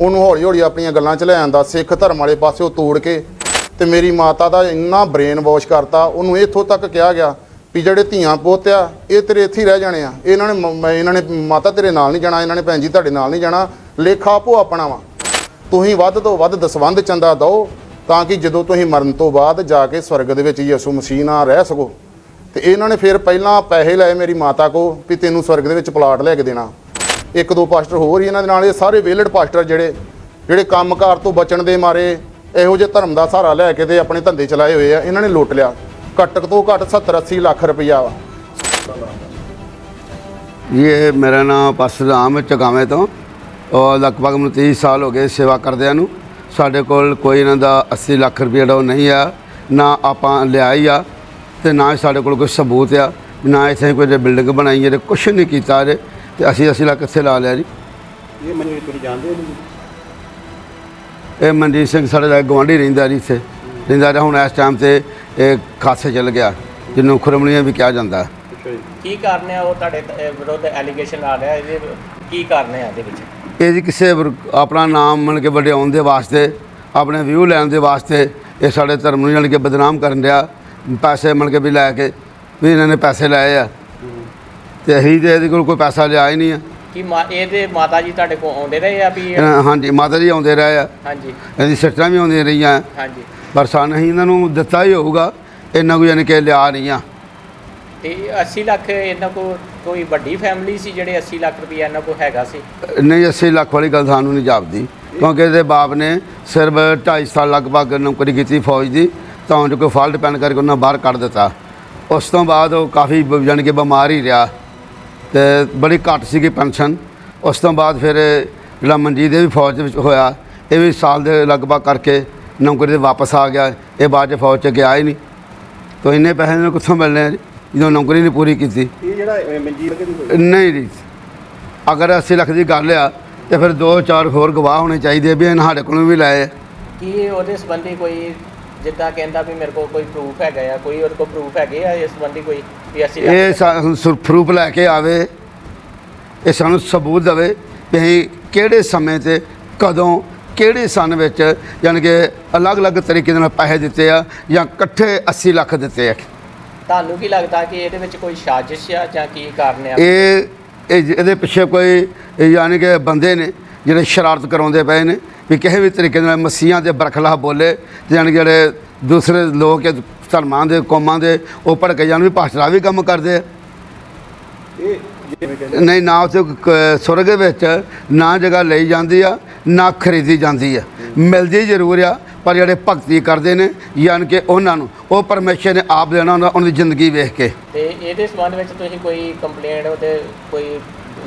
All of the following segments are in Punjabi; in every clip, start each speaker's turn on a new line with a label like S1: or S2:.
S1: ਉਹਨੂੰ ਹੌਲੀ ਹੌਲੀ ਆਪਣੀਆਂ ਗੱਲਾਂ 'ਚ ਲੈ ਆਂਦਾ, ਸਿੱਖ ਧਰਮ ਵਾਲੇ ਪਾਸਿਓਂ ਤੋੜ ਕੇ ਤੇ ਮੇਰੀ ਮਾਤਾ ਦਾ ਇੰਨਾ ਬ੍ਰੇਨ ਵਾਸ਼ ਕਰਤਾ, ਉਹਨੂੰ ਇੱਥੋਂ ਤੱਕ ਕਿਹਾ ਗਿਆ ਵੀ ਜਿਹੜੇ ਧੀਆਂ ਪੁੱਤ ਆ, ਇਹ ਤੇਰੇ ਇੱਥੇ ਹੀ ਰਹਿ ਜਾਣੇ ਆ। ਇਹਨਾਂ ਨੇ ਮ- ਮੈਂ, ਇਹਨਾਂ ਨੇ ਮਾਤਾ ਤੇਰੇ ਨਾਲ ਨਹੀਂ ਜਾਣਾ, ਇਹਨਾਂ ਨੇ ਭੈਣ ਜੀ ਤੁਹਾਡੇ ਨਾਲ ਨਹੀਂ ਜਾਣਾ। ਲੇਖਾ ਆਪੋ ਆਪਣਾ ਵਾ। ਤੁਸੀਂ ਵੱਧ ਤੋਂ ਵੱਧ ਦਸਵੰਧ ਚੰਦਾ ਦਿਓ ਤਾਂ ਕਿ ਜਦੋਂ ਤੁਸੀਂ ਮਰਨ ਤੋਂ ਬਾਅਦ ਜਾ ਕੇ ਸਵਰਗ ਦੇ ਵਿੱਚ ਯਿਸੂ ਮਸੀਹ ਨਾਲ ਰਹਿ ਸਕੋ। ਤੇ ਇਹਨਾਂ ਨੇ ਫਿਰ ਪਹਿਲਾਂ ਪੈਸੇ ਲਏ ਮੇਰੀ ਮਾਤਾ ਕੋ ਵੀ ਤੈਨੂੰ ਸਵਰਗ ਦੇ ਵਿੱਚ ਪਲਾਟ ਲੈ ਕੇ ਦੇਣਾ। ਇੱਕ ਦੋ ਪਾਸਟਰ ਹੋਰ ਹੀ ਇਹਨਾਂ ਦੇ ਨਾਲ, ਇਹ ਸਾਰੇ ਵੇਲੜ ਪਾਸਟਰ ਜਿਹੜੇ ਜਿਹੜੇ ਕੰਮਕਾਰ ਤੋਂ ਬਚਣ ਦੇ ਮਾਰੇ, ਇਹੋ ਜਿਹੇ ਧਰਮ ਦਾ ਸਹਾਰਾ ਲੈ ਕੇ ਤੇ ਆਪਣੇ ਧੰਦੇ ਚਲਾਏ ਹੋਏ ਆ। ਇਹਨਾਂ ਨੇ ਲੁੱਟ ਲਿਆ। ਘੱਟ ਤੋਂ ਘੱਟ 70 80 ਲੱਖ ਰੁਪਈਆ ਵਾ।
S2: ਇਹ ਮੇਰਾ ਨਾਮ ਪਾਸਟਰ ਰਾਮ ਹੈ ਚਗਾਵੇਂ ਤੋਂ। ਔਰ ਲਗਭਗ ਮੈਨੂੰ 30 ਸਾਲ ਹੋ ਗਏ ਸੇਵਾ ਕਰਦਿਆਂ ਨੂੰ। ਸਾਡੇ ਕੋਲ ਕੋਈ ਇਹਨਾਂ ਦਾ 80 ਲੱਖ ਰੁਪਏ ਦਾ ਉਹ ਨਹੀਂ ਆ, ਨਾ ਆਪਾਂ ਲਿਆ ਹੀ ਆ ਤੇ ਨਾ ਹੀ ਸਾਡੇ ਕੋਲ ਕੋਈ ਸਬੂਤ ਆ, ਨਾ ਇੱਥੇ ਕੋਈ ਬਿਲਡਿੰਗ ਬਣਾਈ ਹੈ ਕੁਛ ਨਹੀਂ ਕੀਤਾ ਜੇ ਤੇ ਅਸੀਂ 80 ਲੱਖ ਕਿੱਥੇ ਲਾ ਲਿਆ ਜੀ।
S3: ਇਹ ਮੈਨੂੰ ਤੁਸੀਂ ਜਾਣਦੇ ਹੋ ਨਹੀਂ
S2: ਇਹ ਮਨਜੀਤ ਸਿੰਘ ਸਾਡੇ ਦਾ ਗਵਾਂਢੀ ਰਹਿੰਦਾ ਜੀ ਇੱਥੇ। ਰਹਿੰਦਾ ਰਿਹਾ ਹੁਣ ਇਸ ਟਾਈਮ ਤੇ ਇਹ ਖਾਸੇ ਚੱਲ ਗਿਆ ਜਿਹਨੂੰ ਖੁਰਮਣੀਆਂ ਵੀ ਕਿਹਾ ਜਾਂਦਾ।
S3: ਅੱਛਾ ਜੀ।
S4: ਕੀ ਕਾਰਨ ਹੈ ਉਹ ਤੁਹਾਡੇ ਤ- ਅਹ ਵਿਰੁੱਧ ਐਲੀਗੇਸ਼ਨ ਆ ਰਿਹਾ ਇਹਦੇ ਕੀ ਕਾਰਨ ਹੈ ਇਹਦੇ ਵਿੱਚ?
S2: ਇਹ ਜੀ ਕਿਸੇ ਵਰ- ਆਪਣਾ ਨਾਮ ਮੰਨ ਕੇ ਵਡਿਆਉਣ ਦੇ ਵਾਸਤੇ ਆਪਣੇ ਵਿਊ ਲੈਣ ਦੇ ਵਾਸਤੇ ਇਹ ਸਾਡੇ ਧਰਮ ਨੂੰ ਜਾਣ ਕੇ ਬਦਨਾਮ ਕਰਨ ਰਿਹਾ ਪੈਸੇ ਮੰਨ ਕੇ ਵੀ ਲੈ ਕੇ ਵੀ ਇਹਨਾਂ ਨੇ ਪੈਸੇ ਲਏ ਆ। ਤੇ ਅਸੀਂ ਤੇ ਇਹਦੇ ਕੋਲ ਕੋਈ ਪੈਸਾ ਲਿਆ ਹੀ ਨਹੀਂ ਆ।
S4: ਕੀ ਮਾ- ਇਹਦੇ ਮਾਤਾ ਜੀ ਤੁਹਾਡੇ ਕੋਲ ਆਉਂਦੇ ਰਹੇ ਆ ਵੀ
S2: ਇਹਨਾਂ- ਹਾਂਜੀ ਮਾਤਾ ਜੀ ਆਉਂਦੇ ਰਹੇ ਆ।
S4: ਹਾਂਜੀ।
S2: ਇਹਦੀ ਸਿਸਟਰਾਂ ਵੀ ਆਉਂਦੀਆਂ ਰਹੀਆਂ।
S4: ਹਾਂਜੀ।
S2: ਪਰ ਸਾਨੂੰ ਅਸੀਂ ਇਹਨਾਂ ਨੂੰ ਦਿੱਤਾ ਹੀ ਹੋਊਗਾ ਇਹਨਾਂ ਕੋਈ ਯਾਨੀ ਕਿ ਲਿਆ ਨਹੀਂ ਆ।
S4: ਤੇ 80 ਲੱਖ ਇਹਨਾਂ ਕੋਲ ਕੋਈ ਵੱਡੀ ਫੈਮਿਲੀ ਸੀ ਜਿਹੜੇ 80 ਲੱਖ ਰੁਪਏ ਇਹਨਾਂ ਕੋਲ ਹੈਗਾ ਸੀ?
S2: ਨਹੀਂ 80 ਲੱਖ ਵਾਲੀ ਗੱਲ ਸਾਨੂੰ ਨਹੀਂ ਜਾਪਦੀ। ਕਿਉਂਕਿ ਇਹਦੇ ਬਾਪ ਨੇ ਸਿਰਫ 2.5 ਸਾਲ ਲਗਭਗ ਨੌਕਰੀ ਕੀਤੀ ਫੌਜ ਦੀ ਤਾਂ ਜੋ ਕੋਈ ਫਾਲਟ ਪੈਣ ਕਰਕੇ ਉਹਨਾਂ ਬਾਹਰ ਕੱਢ ਦਿੱਤਾ। ਉਸ ਤੋਂ ਬਾਅਦ ਉਹ ਕਾਫੀ ਬ- ਕਿ ਬਿਮਾਰ ਹੀ ਰਿਹਾ। ਤੇ ਬੜੀ ਘੱਟ ਸੀਗੀ ਪੈਨਸ਼ਨ। ਉਸ ਤੋਂ ਬਾਅਦ ਫਿਰ ਜਿਹੜਾ ਮਨਜੀਤ ਇਹ ਵੀ ਫੌਜ ਦੇ ਵਿੱਚ ਹੋਇਆ ਇਹ ਵੀ ਸਾਲ ਦੇ ਲਗਭਗ ਕਰਕੇ ਨੌਕਰੀ ਤੇ ਵਾਪਸ ਆ ਗਿਆ। ਇਹ ਬਾਅਦ 'ਚ ਫੌਜ 'ਚ ਗਿਆ ਹੀ ਨਹੀਂ। ਤਾਂ ਇੰਨੇ ਪੈਸੇ ਇਹਨੂੰ ਕਿੱਥੋਂ ਮਿਲਣੇ ਆ ਜੀ? ਜਦੋਂ ਨੌਕਰੀ ਨਹੀਂ ਪੂਰੀ ਕੀਤੀ।
S3: ਇਹ ਜਿਹੜਾ ਅਹ, ਮਨਜੀਤ ਦੀ ਕੋਈ
S2: ਨਹੀਂ ਜੀ। ਅਗਰ 80 ਲੱਖ ਦੀ ਗੱਲ ਆ ਤੇ ਫਿਰ ਦੋ ਚਾਰ ਹੋਰ ਗਵਾਹ ਹੋਣੇ ਚਾਹੀਦੇ ਵੀ ਇਹਨਾਂ ਸਾਡੇ ਕੋਲੋਂ ਵੀ ਲਏ।
S4: ਕੀ ਉਹਦੇ ਸੰਬੰਧੀ ਕੋਈ ਜਿੱਦਾਂ ਕਹਿੰਦਾ ਵੀ ਮੇਰੇ ਕੋਲ ਕੋਈ ਪ੍ਰੂਫ ਹੈਗਾ ਆ ਕੋਈ ਉਹਦੇ ਕੋਲ ਪ੍ਰੂਫ ਹੈਗੇ ਆ ਇਸ ਸੰਬੰਧੀ ਕੋਈ ਵੀ 80 ਲੱਖ
S2: ਇਹ ਸਾਨੂੰ ਪ੍ਰੂਫ ਲੈ ਕੇ ਆਵੇ ਇਹ ਸਾਨੂੰ ਸਬੂਤ ਦੇਵੇ ਵੀ ਅਸੀਂ ਕਿਹੜੇ ਸਮੇਂ ਤੇ ਕਦੋਂ ਕਿਹੜੇ ਸਨ ਵਿੱਚ ਯਾਨੀ ਕਿ ਅਲੱਗ-ਅਲੱਗ ਤਰੀਕੇ ਨਾਲ ਪੈਸੇ ਦਿੱਤੇ ਆ ਜਾਂ ਇਕੱਠੇ 80 ਲੱਖ ਦਿੱਤੇ ਆ।
S4: ਤੁਹਾਨੂੰ ਕੀ ਲੱਗਦਾ ਕਿ ਇਹਦੇ ਵਿੱਚ ਕੋਈ ਸਾਜ਼ਿਸ਼ ਆ ਜਾਂ ਕੀ ਕਾਰਨ ਆ?
S2: ਇਹ ਇਹਦੇ ਪਿੱਛੇ ਕੋਈ ਯਾਨੀ ਕਿ ਬੰਦੇ ਨੇ ਜਿਹੜੇ ਸ਼ਰਾਰਤ ਕਰਾਉਂਦੇ ਪਏ ਨੇ ਵੀ ਕਿਸੇ ਵੀ ਤਰੀਕੇ ਨਾਲ ਮਸੀਹਾਂ ਦੇ ਬਰਖਲਾਫ ਬੋਲੇ ਤੇ ਯਾਨੀ ਕਿ ਜਿਹੜੇ ਦੂਸਰੇ ਲੋਕ ਧਰਮਾਂ ਦੇ, ਕੌਮਾਂ ਦੇ, ਉਹ ਭੜਕੇ ਜਾਣ ਵੀ ਪਾਸਟਰਾਂ ਵੀ ਕੰਮ ਕਰਦੇ ਆ। ਨਹੀਂ, ਨਾ ਉੱਥੇ ਸੁਰਗ ਵਿੱਚ ਨਾ ਜਗ੍ਹਾ ਲਈ ਜਾਂਦੀ ਆ, ਨਾ ਖਰੀਦੀ ਜਾਂਦੀ ਆ। ਮਿਲਦੀ ਜ਼ਰੂਰ ਆ, ਪਰ ਜਿਹੜੇ ਭਗਤੀ ਕਰਦੇ ਨੇ, ਯਾਨੀ ਕਿ ਉਹਨਾਂ ਨੂੰ, ਉਹ ਪਰਮੇਸ਼ਰ ਨੇ ਆਪ ਦੇਣਾ ਹੁੰਦਾ, ਉਹਨਾਂ ਦੀ ਜ਼ਿੰਦਗੀ ਵੇਖ ਕੇ।
S4: ਤੇ ਇਹਦੇ ਸੰਬੰਧ ਵਿੱਚ ਤੁਸੀਂ ਕੋਈ ਕੰਪਲੇਂਟ ਉਹਦੇ ਕੋਈ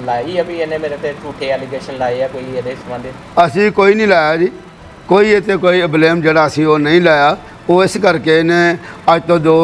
S4: ਲਾਈ ਆ ਵੀ ਇਹਨੇ ਮੇਰੇ ਤੇ ਝੂਠੇ ਐਲੀਗੇਸ਼ਨ ਲਾਏ ਆ ਕੋਈ ਇਹਦੇ ਸੰਬੰਧ?
S2: ਅਸੀਂ ਕੋਈ ਨਹੀਂ ਲਾਇਆ ਜੀ। ਕੋਈ ਇੱਥੇ ਕੋਈ ਬਲੇਮ ਜਿਹੜਾ ਸੀ ਉਹ ਨਹੀਂ ਲਾਇਆ। ਉਹ ਇਸ ਕਰਕੇ ਇਹਨੇ ਅੱਜ ਤੋਂ 2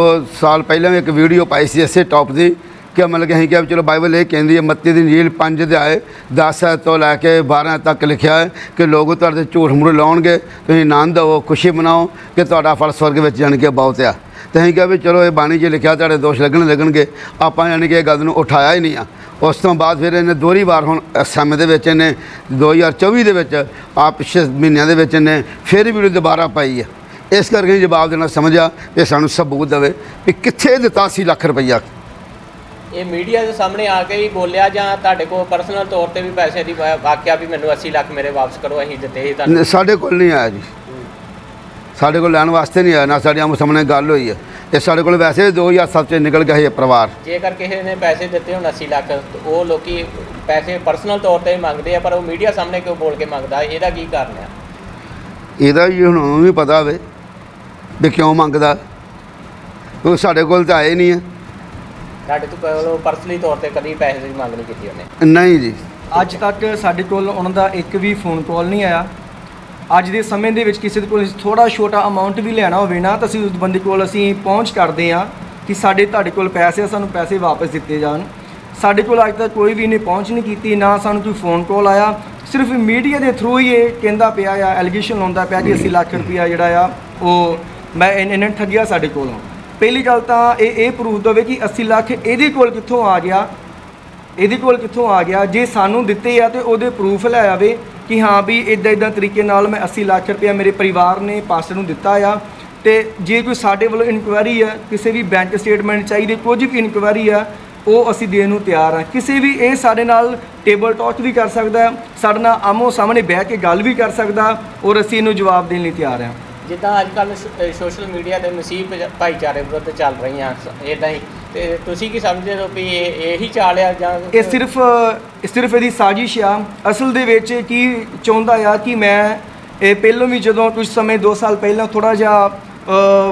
S2: ਸਾਲ ਪਹਿਲਾਂ ਵੀ ਇੱਕ ਵੀਡੀਓ ਪਾਈ ਸੀ ਇਸੇ ਟੌਪ ਦੀ। ਕਿ ਮਤਲਬ ਕਿ ਅਸੀਂ ਕਿਹਾ ਵੀ ਚਲੋ ਬਾਈਬਲ ਇਹ ਕਹਿੰਦੀ ਹੈ, ਮੱਤੀ ਦੀ ਨੀਲ 5 ਆਏ 10 ਤੋਂ ਲੈ ਕੇ 12 ਤੱਕ ਲਿਖਿਆ ਹੈ ਕਿ ਲੋਕ ਤੁਹਾਡੇ ਝੂਠ ਮੂਰੇ ਲਾਉਣਗੇ, ਤੁਸੀਂ ਆਨੰਦ ਲਵੋ ਖੁਸ਼ੀ ਮਨਾਓ ਕਿ ਤੁਹਾਡਾ ਫਲ ਸਵਰਗ ਵਿੱਚ ਜਾਣ ਕੇ ਬਹੁਤ ਆ। ਤੇ ਅਸੀਂ ਕਿਹਾ ਵੀ ਚਲੋ ਇਹ ਬਾਣੀ 'ਚ ਲਿਖਿਆ ਤੁਹਾਡੇ ਦੋਸ਼ ਲੱਗਣ ਲੱਗਣਗੇ, ਆਪਾਂ ਯਾਨੀ ਕਿ ਇਹ ਗੱਲ ਨੂੰ ਉਠਾਇਆ ਹੀ ਨਹੀਂ ਆ। ਉਸ ਤੋਂ ਬਾਅਦ ਫਿਰ ਇਹਨੇ ਦੋਹਰੀ ਵਾਰ ਹੁਣ ਸਮੇਂ ਦੇ ਵਿੱਚ ਇਹਨੇ 2024 ਦੇ ਵਿੱਚ ਆ ਪਿਛਲੇ ਮਹੀਨਿਆਂ ਦੇ ਵਿੱਚ ਇਹਨੇ ਫਿਰ ਵੀਡੀਓ ਦੁਬਾਰਾ ਪਾਈ ਹੈ ਇਸ ਕਰਕੇ ਜਵਾਬ ਦੇਣਾ ਸਮਝਿਆ ਕਿ ਸਾਨੂੰ ਸਬੂਤ ਦੇਵੇ ਵੀ ਕਿੱਥੇ ਦਿੱਤਾ ਸੀ ਲੱਖ ਰੁਪਈਆ।
S4: ਇਹ ਮੀਡੀਆ ਦੇ ਸਾਹਮਣੇ ਆ ਕੇ ਹੀ ਬੋਲਿਆ ਜਾਂ ਤੁਹਾਡੇ ਕੋਲ ਪਰਸਨਲ ਤੌਰ ਤੇ ਵੀ ਪੈਸੇ ਦੀ ਵਾ- ਵਾਕਿਆ ਵੀ ਮੈਨੂੰ 80 ਲੱਖ ਮੇਰੇ ਵਾਪਸ ਕਰੋ ਅਸੀਂ ਦਿੱਤੇ ਸੀ ਤੁਹਾਨੂੰ।
S2: ਸਾਡੇ ਕੋਲ ਨਹੀਂ ਆਇਆ ਜੀ। ਸਾਡੇ ਕੋਲ ਲੈਣ ਵਾਸਤੇ ਨਹੀਂ ਆਇਆ ਨਾ ਸਾਡੀ ਆਮੋ ਸਾਹਮਣੇ ਗੱਲ ਹੋਈ ਹੈ। ਇਹ ਸਾਡੇ ਕੋਲ ਵੈਸੇ 2007 ਚ ਨਿਕਲ ਗਿਆ ਇਹ ਪਰਿਵਾਰ।
S4: ਜੇਕਰ ਕਿਸੇ ਨੇ ਪੈਸੇ ਦਿੱਤੇ ਹੋਣ 80 ਲੱਖ ਉਹ ਲੋਕੀ ਪੈਸੇ ਪਰਸਨਲ ਤੌਰ ਤੇ ਮੰਗਦੇ ਆ ਪਰ ਉਹ ਮੀਡੀਆ ਸਾਹਮਣੇ ਕਿਉਂ ਬੋਲ ਕੇ ਮੰਗਦਾ? ਇਹਦਾ ਕੀ ਕਾਰਨ ਆ?
S2: ਇਹਦਾ ਵੀ ਹੁਣ ਉਹਨੂੰ ਵੀ ਪਤਾ ਹੋਵੇ ਵੀ ਕਿਉਂ ਮੰਗਦਾ। ਉਹ ਸਾਡੇ ਕੋਲ ਤਾਂ ਆਏ ਨਹੀਂ ਹੈ
S4: ਤੁਹਾਡੇ ਤੋਂ ਕੋਲੋਂ ਪਰਸਨਲੀ ਤੌਰ ਤੇ ਕਦੀ ਪੈਸੇ ਦੀ ਮੰਗ ਨਹੀਂ ਕੀਤੀ ਉਹਨੇ।
S2: ਨਹੀਂ ਜੀ।
S5: ਅੱਜ ਤੱਕ ਸਾਡੇ ਕੋਲ ਉਹਨਾਂ ਦਾ ਇੱਕ ਵੀ ਫੋਨ ਕਾਲ ਨਹੀਂ ਆਇਆ। ਅੱਜ ਦੇ ਸਮੇਂ ਦੇ ਵਿੱਚ ਕਿਸੇ ਦੇ ਕੋਲ ਥੋੜਾ ਛੋਟਾ ਅਮਾਉਂਟ ਵੀ ਲੈਣਾ ਹੋਵੇ ਨਾ ਤਾਂ ਅਸੀਂ ਉਸ ਬੰਦੇ ਕੋਲ ਅਸੀਂ ਪਹੁੰਚ ਕਰਦੇ ਆ ਕਿ ਸਾਡੇ ਤੁਹਾਡੇ ਕੋਲ ਪੈਸੇ ਆ ਸਾਨੂੰ ਪੈਸੇ ਵਾਪਸ ਦਿੱਤੇ ਜਾਣ। ਸਾਡੇ ਕੋਲ ਅੱਜ ਤੱਕ ਕੋਈ ਵੀ ਨੇ ਪਹੁੰਚ ਨਹੀਂ ਕੀਤੀ ਨਾ ਸਾਨੂੰ ਕੋਈ ਫੋਨ ਕਾਲ ਆਇਆ। ਸਿਰਫ ਮੀਡੀਆ ਦੇ ਥਰੂ ਹੀ ਇਹ ਕਹਿੰਦਾ ਪਿਆ ਆ ਐਲੀਗੇਸ਼ਨ ਲਾਉਂਦਾ ਪਿਆ ਕਿ 80 ਲੱਖ ਰੁਪਇਆ ਜਿਹੜਾ ਆ ਉਹ ਮੈਂ ਇਨ- ਇਹਨਾਂ ਨੇ ਠੱਗਿਆ ਸਾਡੇ ਕੋਲੋਂ। ਪਹਿਲੀ ਗੱਲ ਤਾਂ ਇਹ ਇਹ ਪ੍ਰੂਫ ਦੇਵੇ ਕਿ 80 ਲੱਖ ਇਹਦੇ ਕੋਲ ਕਿੱਥੋਂ ਆ ਗਿਆ, ਇਹਦੇ ਕੋਲ ਕਿੱਥੋਂ ਆ ਗਿਆ, ਜੇ ਸਾਨੂੰ ਦਿੱਤੇ ਆ ਤੇ ਉਹਦੇ ਪ੍ਰੂਫ ਲੈ ਆਵੇ ਕਿ ਹਾਂ ਵੀ ਇਦਾਂ ਇਦਾਂ ਤਰੀਕੇ ਨਾਲ ਮੈਂ 80 ਲੱਖ ਰੁਪਇਆ ਮੇਰੇ ਪਰਿਵਾਰ ਨੇ ਪਾਸਟਰ ਨੂੰ ਦਿੱਤਾ ਆ। ਤੇ ਜੇ ਕੋਈ ਸਾਡੇ ਵੱਲੋਂ ਇਨਕੁਆਇਰੀ ਆ, ਕਿਸੇ ਵੀ ਬੈਂਕ ਸਟੇਟਮੈਂਟ ਚਾਹੀਦੀ, ਕੁਝ ਵੀ ਇਨਕੁਆਇਰੀ ਆ, ਉਹ ਅਸੀਂ ਦੇਣ ਨੂੰ ਤਿਆਰ ਹਾਂ ਕਿਸੇ ਵੀ ਇਹ ਸਾਡੇ ਨਾਲ ਟੇਬਲ ਟਾਕ ਵੀ ਕਰ ਸਕਦਾ, ਸਾਡੇ ਨਾਲ ਆਮੋ ਸਾਹਮਣੇ ਬਹਿ ਕੇ ਗੱਲ ਵੀ ਕਰ ਸਕਦਾ ਔਰ ਅਸੀਂ ਇਹਨੂੰ ਜਵਾਬ ਦੇਣ ਲਈ ਤਿਆਰ ਹਾਂ
S4: ਜਿੱਦਾਂ ਅੱਜ ਕੱਲ ਸੋਸ਼ਲ ਮੀਡੀਆ ਤੇ ਮਸੀਹ ਭਾ- ਭਾਈਚਾਰੇ ਵਿਰੁੱਧ ਚੱਲ ਰਹੀਆਂ ਇਦਾਂ ਹੀ। ਤੇ ਤੁਸੀਂ ਕੀ ਸਮਝਦੇ ਹੋ ਵੀ ਇਹ, ਇਹੀ ਚਾਲ ਆ ਜਾਂ
S5: ਇਹ ਸਿਰਫ ਸਿਰਫ ਇਹਦੀ ਸਾਜ਼ਿਸ਼ ਆ। ਅਸਲ ਦੇ ਵਿੱਚ ਕੀ ਚਾਹੁੰਦਾ ਆ ਕਿ ਮੈਂ ਇਹ ਪਹਿਲੋਂ ਵੀ ਜਦੋਂ ਕੁਝ ਸਮੇਂ 2 ਸਾਲ ਪਹਿਲਾਂ ਥੋੜਾ ਜਿਹਾ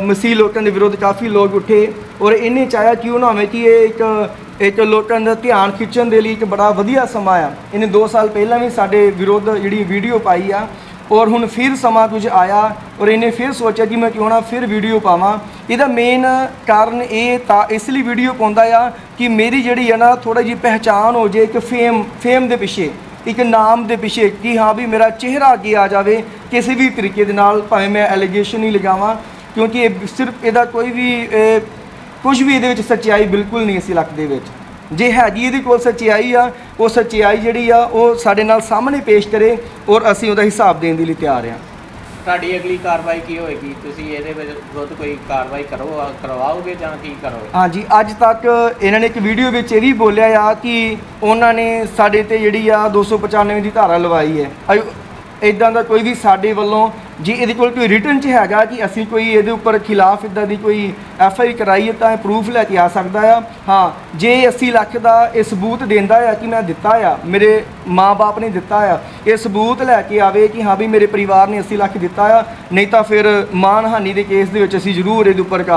S5: ਮਸੀਹ ਲੋਕਾਂ ਦੇ ਵਿਰੁੱਧ ਕਾਫੀ ਲੋਕ ਉੱਠੇ ਔਰ ਇਹਨੇ ਚਾਹਿਆ ਕਿ ਉਹ ਨਾ ਹੋਵੇ ਕਿ ਇਹ ਇੱਕ ਇੱਕ ਲੋਕਾਂ ਦਾ ਧਿਆਨ ਖਿੱਚਣ ਦੇ ਲਈ ਇੱਕ ਬੜਾ ਵਧੀਆ ਸਮਾਂ ਆ। ਇਹਨੇ 2 ਸਾਲ ਪਹਿਲਾਂ ਵੀ ਸਾਡੇ ਵਿਰੁੱਧ ਜਿਹੜੀ ਵੀਡੀਓ ਪਾਈ ਆ ਔਰ ਹੁਣ ਫਿਰ ਸਮਾਂ ਕੁਝ ਆਇਆ ਔਰ ਇਹਨੇ ਫਿਰ ਸੋਚਿਆ ਕਿ ਮੈਂ ਕਿਉਂ ਨਾ ਫਿਰ ਵੀਡੀਓ ਪਾਵਾਂ। ਇਹਦਾ ਮੇਨ ਕਾਰਨ ਇਹ ਤਾਂ ਇਸ ਲਈ ਵੀਡੀਓ ਪਾਉਂਦਾ ਆ ਕਿ ਮੇਰੀ ਜਿਹੜੀ ਹੈ ਨਾ ਥੋੜਾ ਜਿਹੀ ਪਹਿਚਾਨ ਹੋ ਜੇ ਇੱਕ ਫੇਮ ਫੇਮ ਦੇ ਪਿੱਛੇ, ਇੱਕ ਨਾਮ ਦੇ ਪਿੱਛੇ ਕਿ ਹਾਂ ਵੀ ਮੇਰਾ ਚਿਹਰਾ ਅੱਗੇ ਆ ਜਾਵੇ ਕਿਸੇ ਵੀ ਤਰੀਕੇ ਦੇ ਨਾਲ ਭਾਵੇਂ ਮੈਂ ਐਲੀਗੇਸ਼ਨ ਹੀ ਲਗਾਵਾਂ, ਕਿਉਂਕਿ ਇਹ ਸਿਰਫ ਇਹਦਾ ਕੋਈ ਵੀ ਕੁਝ ਵੀ ਇਹਦੇ ਵਿੱਚ ਸੱਚਾਈ ਬਿਲਕੁਲ ਨਹੀਂ ਅਸੀਂ ਲੱਕ ਦੇ ਵਿੱਚ। ਜੇ ਹੈਗੀ ਇਹਦੇ ਕੋਲ ਸੱਚਾਈ ਆ ਉਹ ਸੱਚਾਈ ਜਿਹੜੀ ਆ ਉਹ ਸਾਡੇ ਨਾਲ ਸਾਹਮਣੇ ਪੇਸ਼ ਕਰੇ ਔਰ ਅਸੀਂ ਉਹਦਾ ਹਿਸਾਬ ਦੇਣ ਦੇ ਲਈ ਤਿਆਰ ਆ।
S4: ਤੁਹਾਡੀ ਅਗਲੀ ਕਾਰਵਾਈ ਕੀ ਹੋਏਗੀ? ਤੁਸੀਂ ਇਹਦੇ ਵਿਰ- ਵਿਰੁੱਧ ਕੋਈ ਕਾਰਵਾਈ ਕਰੋ ਕਰਵਾਓਗੇ ਜਾਂ ਕੀ ਕਰੋਗੇ?
S5: ਹਾਂਜੀ ਅੱਜ ਤੱਕ ਇਹਨਾਂ ਨੇ ਇੱਕ ਵੀਡੀਓ ਵਿੱਚ ਇਹ ਵੀ ਬੋਲਿਆ ਆ ਕਿ ਉਹਨਾਂ ਨੇ ਸਾਡੇ ਤੇ ਜਿਹੜੀ ਆ 295 ਦੀ ਧਾਰਾ ਲਵਾਈ ਹੈ। ਇਦਾਂ ਦਾ ਕੋਈ ਵੀ ਸਾਡੇ ਵੱਲੋਂ ਜੇ, ਇਹਦੇ ਕੋਲ ਕੋਈ ਰਿਟਰਨ 'ਚ ਹੈਗਾ ਕਿ ਅਸੀਂ ਕੋਈ ਇਹਦੇ ਉੱਪਰ ਖਿਲਾਫ ਇਦਾਂ ਦੀ ਕੋਈ ਐਫ ਆਈ ਕਰਾਈ ਹੈ ਤਾਂ ਇਹ ਪ੍ਰੂਫ ਲੈ ਕੇ ਆ ਸਕਦਾ ਆ। ਹਾਂ, ਜੇ 80 ਲੱਖ ਦਾ ਇਹ ਸਬੂਤ ਦਿੰਦਾ ਆ ਕਿ ਮੈਂ ਦਿੱਤਾ ਆ, ਮੇਰੇ ਮਾਪੇ ਨੇ ਦਿੱਤਾ ਆ, ਇਹ ਸਬੂਤ ਲੈ ਕੇ ਆਵੇ ਕਿ ਹਾਂ ਵੀ ਮੇਰੇ ਪਰਿਵਾਰ ਨੇ 80 ਲੱਖ ਦਿੱਤਾ ਆ, ਨਹੀਂ ਤਾਂ ਫਿਰ ਮਾਨਹਾਨੀ ਦੇ ਕੇਸ ਦੇ ਵਿੱਚ ਅਸੀਂ ਜ਼ਰੂਰ ਇਹਦੇ ਉੱਪਰ ਕਾ-